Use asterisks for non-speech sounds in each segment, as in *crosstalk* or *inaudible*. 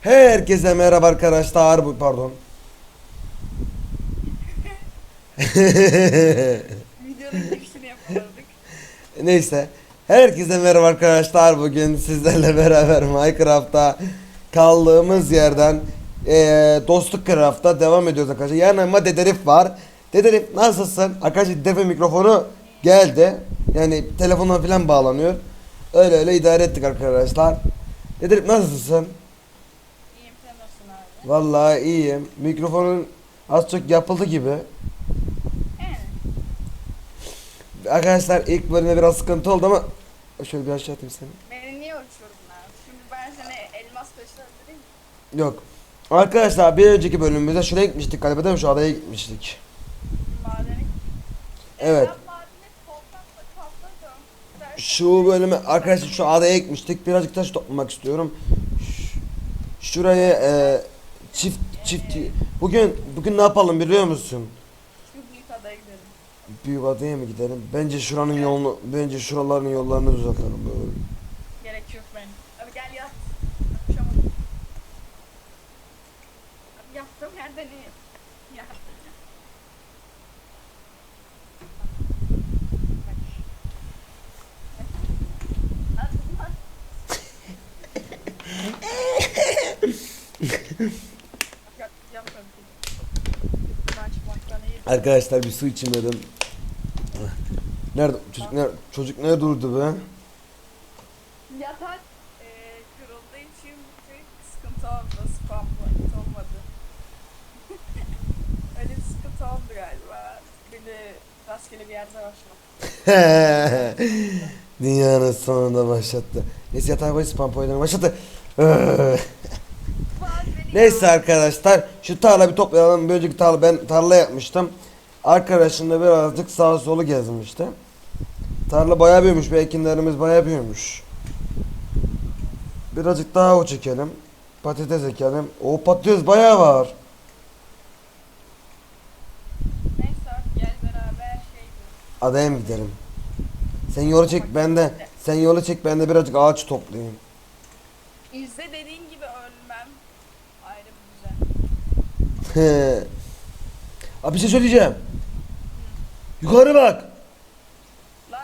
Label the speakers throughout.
Speaker 1: Herkese merhaba arkadaşlar. Bu pardon. *laughs*
Speaker 2: Videonun girişini yapamadık.
Speaker 1: Neyse. Herkese merhaba arkadaşlar. Bugün sizlerle *laughs* beraber Minecraft'ta kaldığımız yerden eee Dostluk Craft'ta devam ediyoruz arkadaşlar. Yanıma Dederif var. Dederif nasılsın? Arkadaşlar Dederif mikrofonu geldi. Yani telefona falan bağlanıyor. Öyle öyle idare ettik arkadaşlar. Dederif nasılsın?
Speaker 2: İyiyim sen nasılsın abi?
Speaker 1: Vallahi iyiyim. Mikrofonun az çok yapıldı gibi.
Speaker 2: Yani.
Speaker 1: Arkadaşlar ilk bölümde biraz sıkıntı oldu ama şöyle bir aşağı atayım seni.
Speaker 2: Beni niye uçurdun abi? Şimdi ben seni elmas taşına öldüreyim mi?
Speaker 1: Yok. Arkadaşlar bir önceki bölümümüzde şuraya gitmiştik galiba değil mi? Şu adaya gitmiştik.
Speaker 2: Madeni.
Speaker 1: Evet. Şu bölümü arkadaşlar şu adaya gitmiştik. Birazcık taş toplamak istiyorum. Şuraya e, çift çift bugün bugün ne yapalım biliyor musun?
Speaker 2: Şu büyük adaya gidelim.
Speaker 1: Büyük adaya mı gidelim? Bence şuranın yolunu bence şuraların yollarını düzeltelim böyle.
Speaker 2: Gerek yok benim. Abi gel yat. Akşam oldu. Abi yattığım yerden iyi. Ya. Hadi *laughs* lan. Yap- yapma bir şey. Ben çıkmaktan iyi.
Speaker 1: Arkadaşlar bir su içeyim dedim. Nerede çocuk nerede çocuk nerede durdu be?
Speaker 2: Yatak eee kırıldığı için bir sıkıntı oldu. Spam olmadı. *laughs* Öyle bir sıkıntı oldu galiba. Bir de rastgele bir yerde başlamak. *laughs*
Speaker 1: Dünyanın sonunda başlattı. Neyse yatağa koy spam oyunlarına başlattı. *laughs* Neyse arkadaşlar şu tarla bir toplayalım. Bir önceki tarla ben tarla yapmıştım. Arkadaşımla birazcık sağa solu gezmişti. Tarla bayağı büyümüş. Bir ekinlerimiz bayağı büyümüş. Birazcık daha o çekelim. Patates ekelim. O patates bayağı var.
Speaker 2: Neyse gel beraber şey.
Speaker 1: Adaya mı gidelim? Sen yolu çek ben de sen yolu çek ben de birazcık ağaç toplayayım.
Speaker 2: İzle dediğin gibi ölmem. Ayrı bir güzel.
Speaker 1: He. Abi bir şey söyleyeceğim. Yukarı bak.
Speaker 2: Lan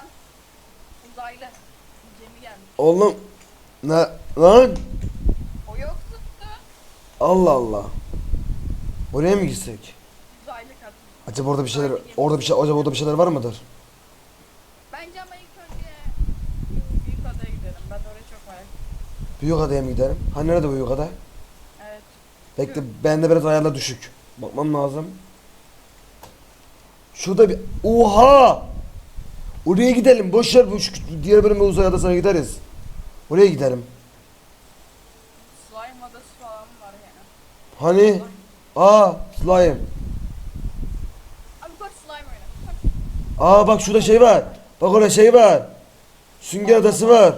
Speaker 2: uzaylı. Gemi gelmiş.
Speaker 1: Oğlum. Ne lan?
Speaker 2: O yoktu.
Speaker 1: Allah Allah. Oraya mı gitsek?
Speaker 2: Uzaylı kadın.
Speaker 1: Acaba orada bir şeyler orada bir şey acaba orada bir şeyler var mıdır?
Speaker 2: Bence ama ilk önce büyük adaya gidelim. Ben orayı çok merak ediyorum.
Speaker 1: Büyük adaya mı gidelim? Ha nerede büyük ada? Bekle bende biraz ayarla düşük. Bakmam lazım. Şurada bir Oha! Oraya gidelim. Boş ver bu şu diğer bölüme uzay adasına gideriz. Oraya gidelim.
Speaker 2: Slime adası falan var yani.
Speaker 1: Hani? Aa, slime.
Speaker 2: Abi koş slime oyna. Koş.
Speaker 1: Aa bak şurada şey var. Bak orada şey var. Sünger adası var.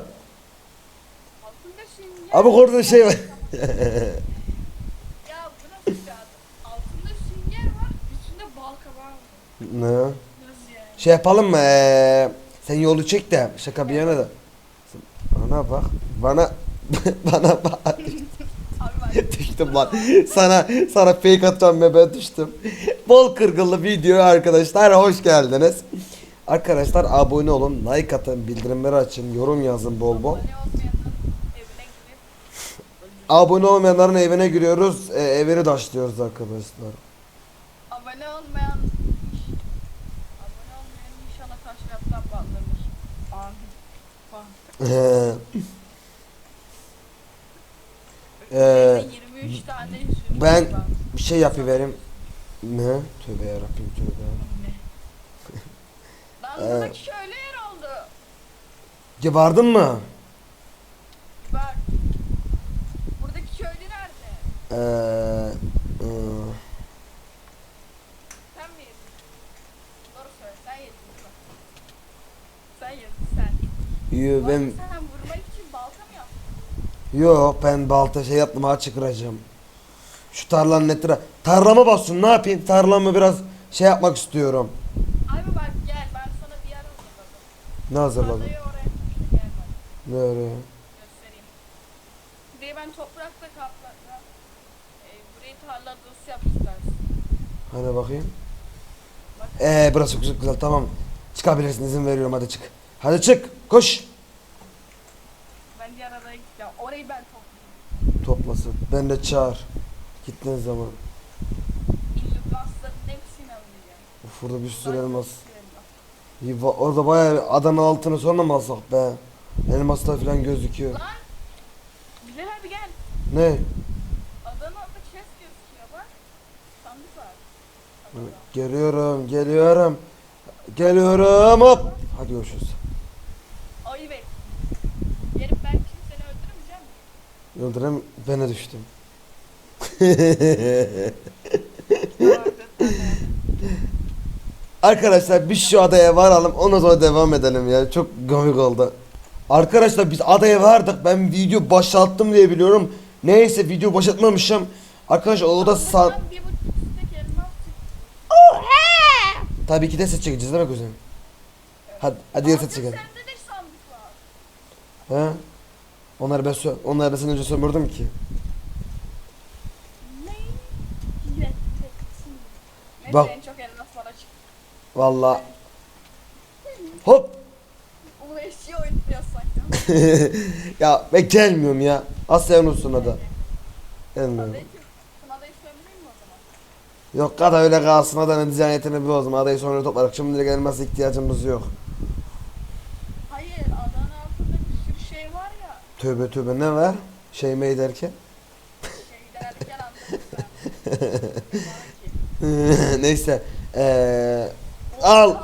Speaker 2: Altında sünger.
Speaker 1: Abi orada şey var. *laughs*
Speaker 2: Ya bu nasıl bir adı? Altında sünger var. Üstünde bal kabağı var.
Speaker 1: Ne?
Speaker 2: Yani?
Speaker 1: Şey yapalım mı? Ee, sen yolu çek de şaka bir yana da. Bana bak. Bana *laughs* bana bak. *laughs* Düştüm lan. Sana sana fake atacağım ve ben düştüm. Bol kırgılı video arkadaşlar hoş geldiniz. Arkadaşlar abone olun, like atın, bildirimleri açın, yorum yazın bol bol.
Speaker 2: Abone olmayanların evine gidip
Speaker 1: Abone olmayanların evine giriyoruz, e, evini taşlıyoruz arkadaşlar.
Speaker 2: abone olmayan abone olmayan inşallah taş yaptan bağlanır. Amin. Falan.
Speaker 1: Ee,
Speaker 2: Üzerinde 23 tane yüzüm
Speaker 1: ben-
Speaker 2: var.
Speaker 1: bir şey yapıverim. Ne? Tövbe yarabbim tövbe. *laughs*
Speaker 2: Lan
Speaker 1: Ee.
Speaker 2: buradaki şöyle yer oldu.
Speaker 1: Ya vardın mı?
Speaker 2: Bak. Buradaki köylü nerede?
Speaker 1: Eee... ıı,
Speaker 2: Sen mi yedin? Doğru söyle sen yedin? Sen yedin sen.
Speaker 1: Yo, ben...
Speaker 2: Sen vurmak için balta mı yaptın?
Speaker 1: Yo ben balta şey yaptım ağaç kıracağım. Şu tarlanın etrafı. Tarlama basın ne yapayım? Tarlamı biraz şey yapmak istiyorum.
Speaker 2: Abi bak gel ben sana bir yer hazırladım.
Speaker 1: Ne hazırladın?
Speaker 2: Tarlayı oraya koştu gel bak
Speaker 1: Ne oraya?
Speaker 2: göstereyim. Burayı ben toprakla kapla tarla dostu yapmışlar.
Speaker 1: Hani bakayım.
Speaker 2: Bak.
Speaker 1: Ee burası güzel, güzel tamam. Çıkabilirsin izin veriyorum hadi çık. Hadi çık koş.
Speaker 2: Ben diğer adaya gideceğim. Orayı ben toplayayım.
Speaker 1: Toplasın. Ben de çağır. Gittiğin zaman.
Speaker 2: İllüblasların hepsini alacağım.
Speaker 1: Uf burada bir sürü elmas. İyi, va- Orada bayağı bir Adana altını sonra mı alsak be? Elmaslar falan gözüküyor.
Speaker 2: Lan! Bilal abi gel.
Speaker 1: Ne?
Speaker 2: Adana'da chest gözüküyor bak. Sandık var. Adana'da.
Speaker 1: Geliyorum, geliyorum. Geliyorum hop. Hadi görüşürüz.
Speaker 2: Ayı bek. Gelip ben şimdi seni öldürmeyeceğim.
Speaker 1: Yıldırım bana düştüm. *laughs* Arkadaşlar biz şu adaya varalım ondan sonra devam edelim ya. Çok komik oldu. Arkadaşlar biz adaya vardık. Ben video başlattım diye biliyorum. Neyse video başlatmamışım. Arkadaşlar o da
Speaker 2: çıktı.
Speaker 1: Tabii ki de set çekeceğiz değil mi kuzen? Hadi, hadi set
Speaker 2: Abi
Speaker 1: çekelim.
Speaker 2: Sende de sandık var.
Speaker 1: He? Onları ben sö onları ben senden önce sömürdüm ki. Bak.
Speaker 2: en çok elmaslara çıktı.
Speaker 1: Vallahi. Hop.
Speaker 2: Bu eşeği oynatıyorsak.
Speaker 1: ya ben gelmiyorum ya. Asya unutsun da. Gelmiyorum. Yok kada öyle kalsın adanın dizaynetini bir bozma. Adayı sonra toplarak şimdi gelmez ihtiyacımız yok.
Speaker 2: Hayır adanın altında bir sürü şey var ya.
Speaker 1: Tövbe tövbe ne var? Şey mi derken? *laughs* Neyse. Eee
Speaker 2: O
Speaker 1: Al.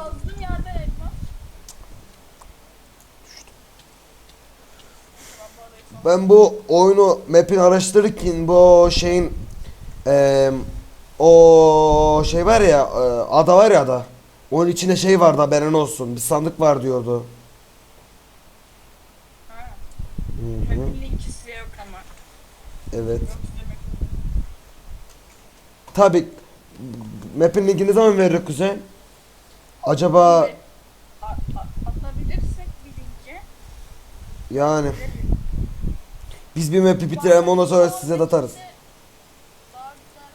Speaker 1: Ben bu oyunu map'in araştırırken bu şeyin eee o şey var ya e, ada var ya ada. Onun içinde şey vardı haberin olsun. Bir sandık var diyordu.
Speaker 2: Ha.
Speaker 1: Hı hı.
Speaker 2: Linkisi yok ama.
Speaker 1: Evet.
Speaker 2: Demek.
Speaker 1: Tabi map'in linkini zaman verir kuzen? Acaba
Speaker 2: A- a- atabilirsek bir linke.
Speaker 1: yani biz bir map'i bitirelim ondan sonra size de atarız.
Speaker 2: Daha güzel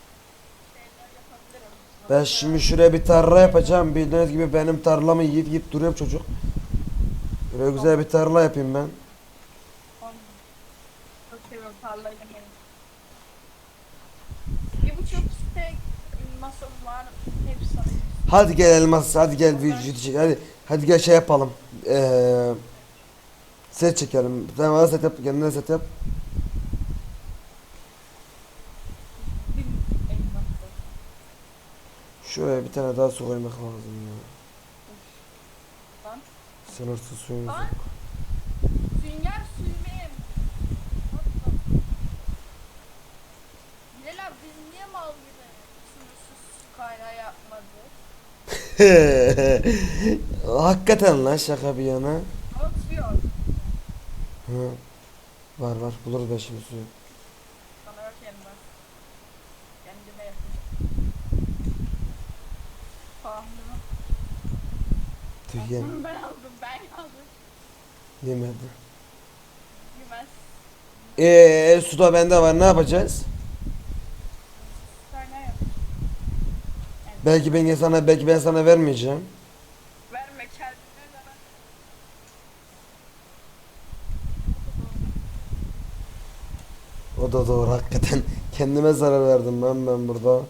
Speaker 2: şeyler yapabilirim.
Speaker 1: Ben şimdi şuraya bir tarla yapacağım. Bildiğiniz gibi benim tarlamı yiyip yiyip duruyor çocuk. Böyle güzel bir tarla yapayım ben.
Speaker 2: Tarlayı yemeyi. Bir buçuk stek masum var. Hepsi sana.
Speaker 1: Hadi gel elmas, hadi gel video çek. Hadi hadi gel şey yapalım. Ee, set çekelim. Sen bana set yap, kendine set yap. Şuraya bir tane daha su koymak lazım ya. Sınırsız suyumuz yok.
Speaker 2: Sünger sürmeyeyim. Bilal abi biz niye mal gibi sınırsız su kaynağı yapmadık? *laughs*
Speaker 1: Hakikaten lan şaka bir yana. Hı. Var var buluruz ben şimdi suyu. Tüh yem,
Speaker 2: Ben aldım ben aldım.
Speaker 1: yemedi.
Speaker 2: Yemez.
Speaker 1: Eee suda bende var ne yapacağız?
Speaker 2: Kaynağı yap. Yani
Speaker 1: Belki ben sana belki ben sana vermeyeceğim.
Speaker 2: Verme kendine zarar.
Speaker 1: O da doğru hakikaten. *laughs* Kendime zarar verdim ben ben burada.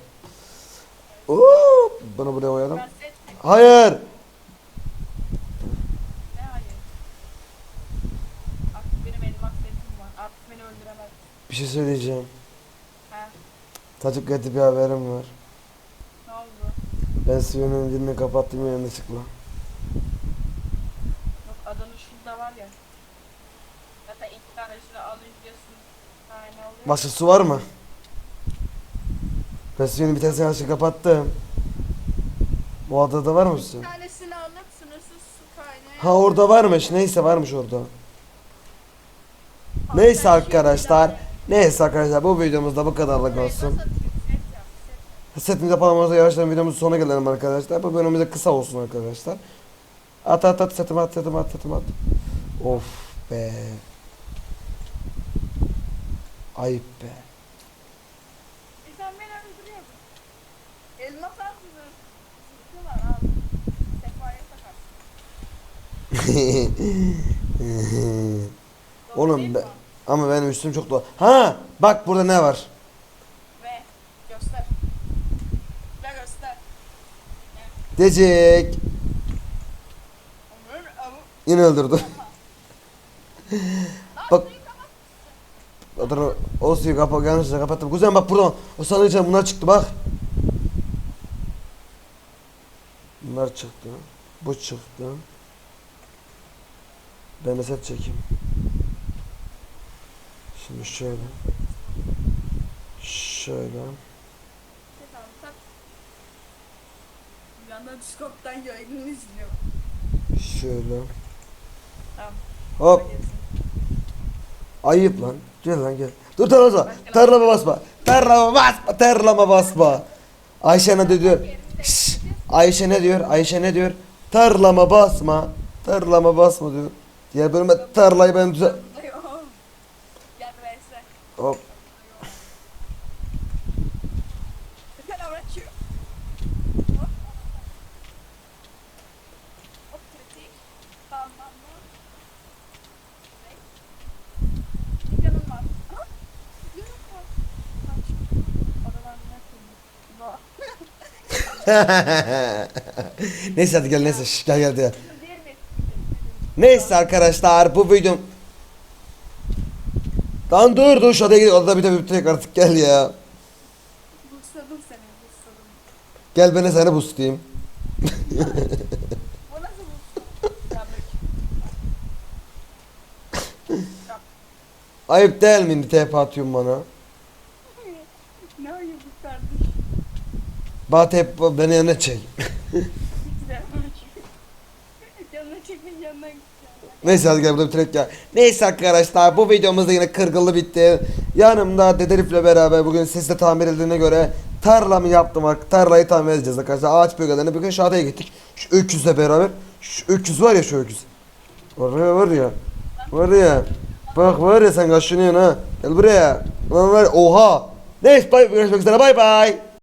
Speaker 1: Oo, bunu buraya koyalım. Hayır.
Speaker 2: Ne hayır? Artık benim elmas setim var. Artık beni öldüremez.
Speaker 1: Bir şey söyleyeceğim. Çok kötü bir haberim var. Ben suyun dilini kapattım yanlışlıkla.
Speaker 2: Yok adanın şurada var ya. Zaten iki tanesini alınca su tane oluyor.
Speaker 1: Başka su var mı? Ben suyun bir tanesini yanlışlıkla kapattım. Bu adada var mı su?
Speaker 2: Bir tanesini alıp sınırsız su kaynağı.
Speaker 1: Ha orada varmış. Neyse varmış orada. Neyse arkadaşlar. Neyse arkadaşlar bu videomuzda bu kadarlık olsun. Setting yapamamanıza yarışların videomuzun sonuna gelelim arkadaşlar. Bu bölümümüze kısa olsun arkadaşlar. At at at setimi at setimi at setimi at. Of be. Ayıp be.
Speaker 2: Elmas atmıyor. Sıkıyorlar
Speaker 1: Oğlum be, ama benim üstüm çok doğal. Ha bak burada ne var? Decik. Yine öldürdü. *laughs* Bak. Adana o suyu kapa yanlışlıkla kapattım. Kuzen bak buradan o sandığı içinden bunlar çıktı bak. Bunlar çıktı. Bu çıktı. Ben de set çekeyim. Şimdi şöyle. Şöyle.
Speaker 2: Tamam tak. Discord'dan yayını izliyorum.
Speaker 1: Şöyle.
Speaker 2: Tamam.
Speaker 1: Hop. Ayıp lan. Gel lan gel. Dur tarlama. Tarlama basma. Tarlama basma. Tarlama basma. Ayşe ne diyor? Şşş. Ayşe ne diyor? Ayşe ne diyor? Tarlama basma. Tarlama basma diyor. Diğer bölüme tarlayı ben düze...
Speaker 2: Gel verse.
Speaker 1: Hop.
Speaker 2: Selam açıyor. Hop. Hop kritik. Tamam tamam. Ne? Yanım var. Aha, yanım var. Tamam, şimdi Oradan ne koyayım? Bu. *laughs*
Speaker 1: neyse hadi gel neyse. Şş, gel gel gel. Neyse arkadaşlar bu videom... Lan dur dur şu adaya gidelim. Adada bir bir tek artık gel ya.
Speaker 2: Busladım seni busladım.
Speaker 1: Gel ben de seni boostlayayım. *laughs*
Speaker 2: Bu nasıl buslu? Yanlış.
Speaker 1: Ayıp değil mi? TP atıyorsun bana.
Speaker 2: Ne ayıp bu kardeş?
Speaker 1: Bana TP beni yanına çek.
Speaker 2: Yanına çekin yanına gideceğim.
Speaker 1: Neyse hadi gel burada bitirek ya. Neyse arkadaşlar bu videomuz da yine kırgılı bitti. Yanımda Dedelif'le beraber bugün sesle tamir edildiğine göre tarlamı yaptım. bak. Tarlayı tamir edeceğiz arkadaşlar. Ağaç bölgelerini bugün şu adaya gittik. Şu öküzle beraber. Şu öküz var ya şu öküz. Oraya var ya. Var ya. Bak var ya sen kaşınıyorsun ha. Gel buraya. Lan var ya, oha. Neyse bay görüşmek üzere bay bay.